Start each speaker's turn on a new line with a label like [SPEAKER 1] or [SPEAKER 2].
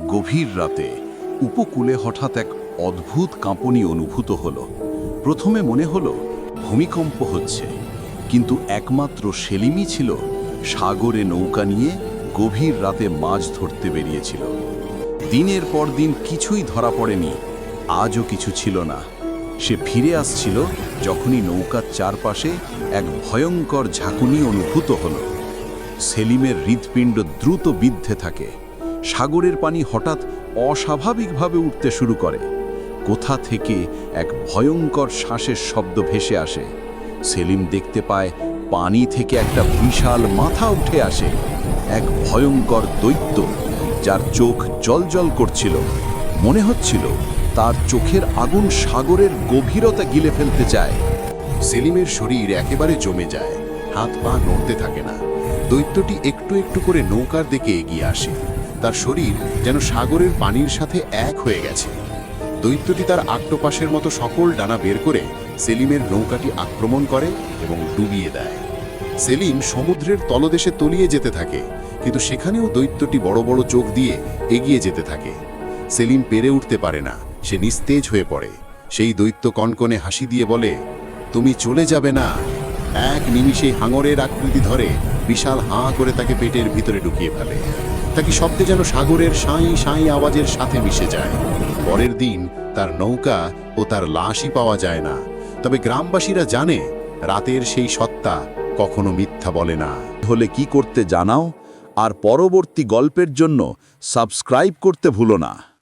[SPEAKER 1] গভীর রাতে উপকূলে হঠাৎ এক অদ্ভুত কাঁপনি অনুভূত হল। প্রথমে মনে হলো ভূমিকম্প হচ্ছে, কিন্তু একমাত্র সেলিমই ছিল সাগরে নৌকা নিয়ে গভীর রাতে মাছ ধরতে বেরিয়েছিল। দিনের পর দিন কিছুই ধরা পড়েনি, আজও কিছু ছিল না। সে ফিরে আসছিল যখনই নৌকার চারপাশে এক ভয়ঙ্কর ঝাঁকুনি অনুভূত হল। সেলিমের হৃৎপিণ্ড দ্রুত বিদ্ধে থাকে। সাগরের পানি হঠাৎ অস্বাভাবিকভাবে উঠতে শুরু করে। কোথা থেকে এক ভয়ঙ্কর শ্বাসের শব্দ ভেসে আসে। সেলিম দেখতে পায় পানি থেকে একটা বিশাল মাথা উঠে আসে। এক ভয়ঙ্কর দৈত্য যার চোখ জলজল করছিল। মনে হচ্ছিল তার চোখের আগুন সাগরের গভীরতা গিলে ফেলতে চায়।
[SPEAKER 2] সেলিমের শরীর একেবারে জমে যায়, হাত পা নড়তে থাকে না। দৈত্যটি একটু একটু করে নৌকার দিকে এগিয়ে আসে। তার শরীর যেন সাগরের পানির সাথে এক হয়ে গেছে। দৈত্যটি তার আক্টোপাসের মতো সকল ডানা বের করে সেলিমের নৌকাটি আক্রমণ করে এবং ডুবিয়ে দেয়। সেলিম সমুদ্রের তলদেশে তলিয়ে যেতে থাকে, কিন্তু সেখানেও দৈত্যটি বড় বড় চোখ দিয়ে এগিয়ে যেতে থাকে। সেলিম পেরে উঠতে পারে না, সে নিস্তেজ হয়ে পড়ে। সেই দৈত্য কনকনে হাসি দিয়ে বলে, তুমি চলে যাবে না। এক নিমিষে হাঙরের আকৃতি ধরে বিশাল হাঁ করে তাকে পেটের ভিতরে ঢুকিয়ে ফেলে। তাকে শব্দে যেন সাগরের সাঁই সাঁই আওয়াজের সাথে মিশে যায়। পরের দিন তার নৌকা ও তার লাশই পাওয়া যায় না। তবে গ্রামবাসীরা জানে, রাতের সেই সত্তা কখনো মিথ্যা বলে না।
[SPEAKER 1] হলে কি করতে জানাও? আর পরবর্তী গল্পের জন্য সাবস্ক্রাইব করতে ভুলো না।